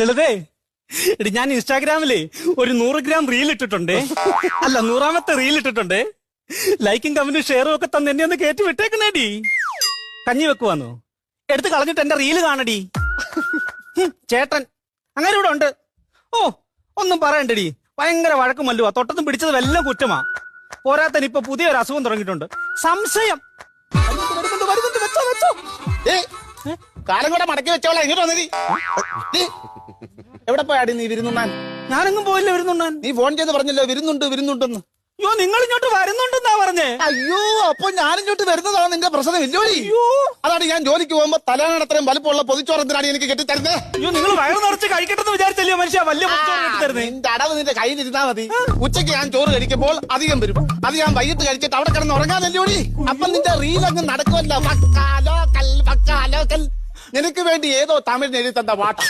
ലളിതേ എടി ഞാൻ ഇൻസ്റ്റാഗ്രാമിലേ ഒരു നൂറ് ഗ്രാം റീൽ ഇട്ടിട്ടുണ്ട്. അല്ല നൂറാമത്തെ റീൽ ഇട്ടിട്ടുണ്ട്. ലൈക്കും കമന്റും ഷെയറും ഒക്കെ തന്നെ എന്നെ ഒന്ന് കയറ്റി വിട്ടേക്കണേടി കഞ്ഞി വെക്കുവാന്നോ? എടുത്ത് കളഞ്ഞിട്ട് എന്റെ റീൽ കാണടി. ചേട്ടൻ. അങ്ങനെ ഇവിടെ ഉണ്ട്. ഓ ഒന്നും പറയണ്ടടി. ഭയങ്കര വഴക്കും മല്ലുവാ. തൊട്ടത്തും പിടിച്ചത് വല്ല കുറ്റമാ. പോരാത്തന് ഇപ്പൊ പുതിയൊരു അസുഖം തുടങ്ങിയിട്ടുണ്ട്. സംശയം. വരുന്നുണ്ട്, വരുന്നുണ്ട്, വരുന്നുണ്ട്, വെച്ചോ, വെച്ചോ. കാലം കൂടെ മടക്കി വെച്ചോളാം ഇങ്ങോട്ട് വന്നതി എവിടെ പോയാടി നീ വിരുന്നുണ്ണാൻ? ഞാനെങ്ങും പോയില്ല വിരുന്നുണ്ണാൻ. നീ ഫോൺ ചെയ്ത് പറഞ്ഞല്ലോ വിരുന്നുണ്ട് വിരുന്നുണ്ടെന്ന്. അയ്യോ നിങ്ങൾ ഇങ്ങോട്ട് വരുന്നുണ്ടെന്നാ പറഞ്ഞേ. അയ്യോ അപ്പൊ ഞാനിങ്ങോട്ട് വരുന്നതാണ് നിന്റെ പ്രശ്നം ഇല്ലോടി. അയ്യോ. അതാണ് ഞാൻ ജോലിക്ക് പോകുമ്പോ തലയാണത്രയും വലുപ്പമുള്ള പൊതിച്ചോറത്തിനാണ് എനിക്ക് കെട്ടിത്തരുന്നത് അയ്യോ നിങ്ങൾ വയറ് നിറച്ച് കഴിക്കട്ടെന്ന് വിചാരിച്ചല്ലേ മനുഷ്യ വലിയ നിന്റെ അടവ് നിന്റെ കയ്യിലിരുന്നാ മതി. ഉച്ചയ്ക്ക് ഞാൻ ചോറ് കഴിക്കുമ്പോൾ അധികം വരും. അത് ഞാൻ വൈകിട്ട് കഴിച്ചിട്ട് അവിടെ കിടന്ന് ഉറങ്ങാനല്ലോടി. അപ്പൊ നിന്റെ റീൽ അങ്ങ് നടക്കുമല്ലോ. കൽ പക്കാലോ കൽ നിനക്ക് വേണ്ടി ഏതോ തമിഴ് എഴുതി തന്ന പാട്ട്